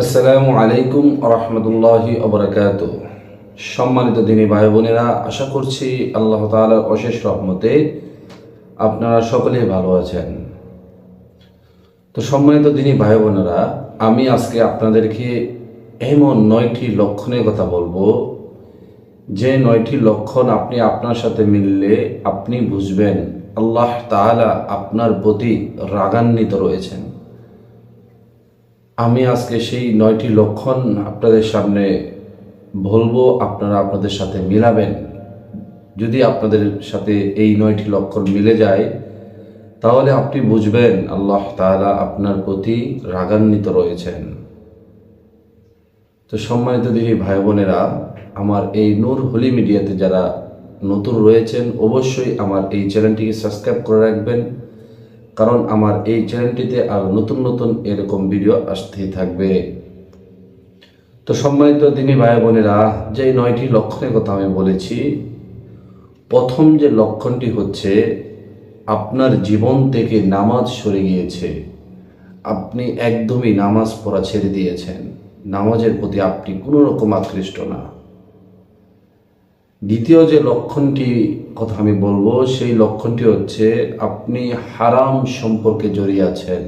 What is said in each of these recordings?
আসসালামু আলাইকুম রহমতুল্লাহি অবরাকাত সম্মানিত দিনী ভাই বোনেরা আশা করছি আল্লাহ তাআলার অশেষ রহমতে আপনারা সকলেই ভালো আছেন। তো সম্মানিত দিনী ভাই বোনেরা আমি আজকে আপনাদেরকে এমন নয়টি লক্ষণের কথা বলব। যে নয়টি লক্ষণ আপনি আপনার সাথে মিললে আপনি বুঝবেন আল্লাহ তাআলা আপনার প্রতি রাগান্বিত রয়েছেন। আমি আজকে সেই নয়টি লক্ষণ আপনাদের সামনে বলব, আপনারা আপনাদের সাথে মিলাবেন। যদি আপনাদের সাথে এই নয়টি লক্ষণ মিলে যায়, তাহলে আপনি বুঝবেন আল্লাহ তাআলা আপনার প্রতি রাগান্বিত রয়েছেন। তো সম্মানিত দিদি ভাই বোনেরা, আমার এই নূর হোলি মিডিয়াতে যারা নতুন রয়েছেন, অবশ্যই আমার এই চ্যানেলটিকে সাবস্ক্রাইব করে রাখবেন। কারণ আমার এই চ্যানেলটিতে আর নতুন নতুন এরকম ভিডিও আসতেই থাকবে। তো সম্মানিত দিনী ভাই বোনেরা, যে নয়টি লক্ষণের কথা আমি বলেছি, প্রথম যে লক্ষণটি হচ্ছে, আপনার জীবন থেকে নামাজ সরে গিয়েছে। আপনি একদমই নামাজ পড়া ছেড়ে দিয়েছেন। নামাজের প্রতি আপনি কোনো রকম আকৃষ্ট না। দ্বিতীয় যে লক্ষণটি কথা আমি বলব, সেই লক্ষণটি হচ্ছে আপনি হারাম সম্পর্কে জড়িয়ে আছেন।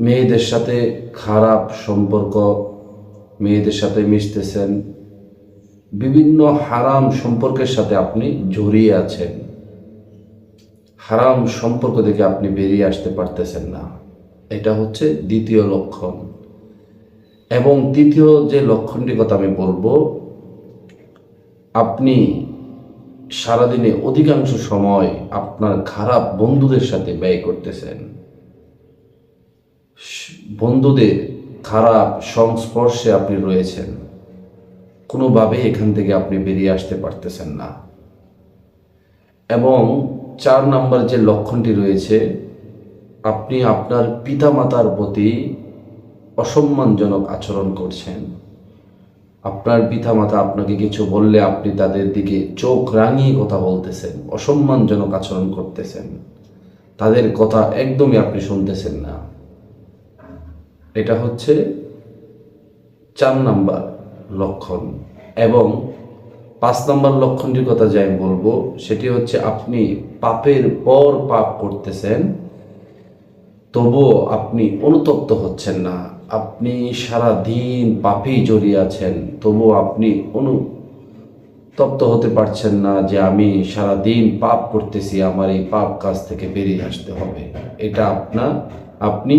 মেয়েদের সাথে খারাপ সম্পর্ক, মেয়েদের সাথে মিশতেছেন। বিভিন্ন হারাম সম্পর্কের সাথে আপনি জড়িয়ে আছেন। হারাম সম্পর্ক থেকে আপনি বেরিয়ে আসতে পারতেছেন না। এটা হচ্ছে দ্বিতীয় লক্ষণ। এবং তৃতীয় যে লক্ষণটির কথা আমি বলব, আপনি সারাদিনে অধিকাংশ সময় আপনার খারাপ বন্ধুদের সাথে ব্যয় করতেছেন। বন্ধুদের খারাপ সংস্পর্শে আপনি রয়েছেন। কোনোভাবেই এখান থেকে আপনি বেরিয়ে আসতে পারতেছেন না। এবং চার নাম্বার যে লক্ষণটি রয়েছে, আপনি আপনার পিতামাতার প্রতি অসম্মানজনক আচরণ করছেন। আপনার পিতামাতা আপনাকে কিছু বললে আপনি তাদের দিকে চোখ রাঙিয়ে কথা বলতেছেন, অসম্মানজনক আচরণ করতেছেন। তাদের কথা একদমই আপনি শুনতেছেন না। এটা হচ্ছে চার নাম্বার লক্ষণ এবং পাঁচ নাম্বার লক্ষণটির কথা যাই বলব, সেটি হচ্ছে আপনি পাপের পর পাপ করতেছেন তবুও আপনি অনুতপ্ত হচ্ছেন না। আপনি সারা দিন পাপেই জড়িয়ে আছেন। তবুও আপনি অনুতপ্ত হতে পারছেন না যে আমি সারা দিন পাপ করতেছি, আমার এই পাপ কাজ থেকে বেরিয়ে আসতে হবে। এটা আপনার আপনি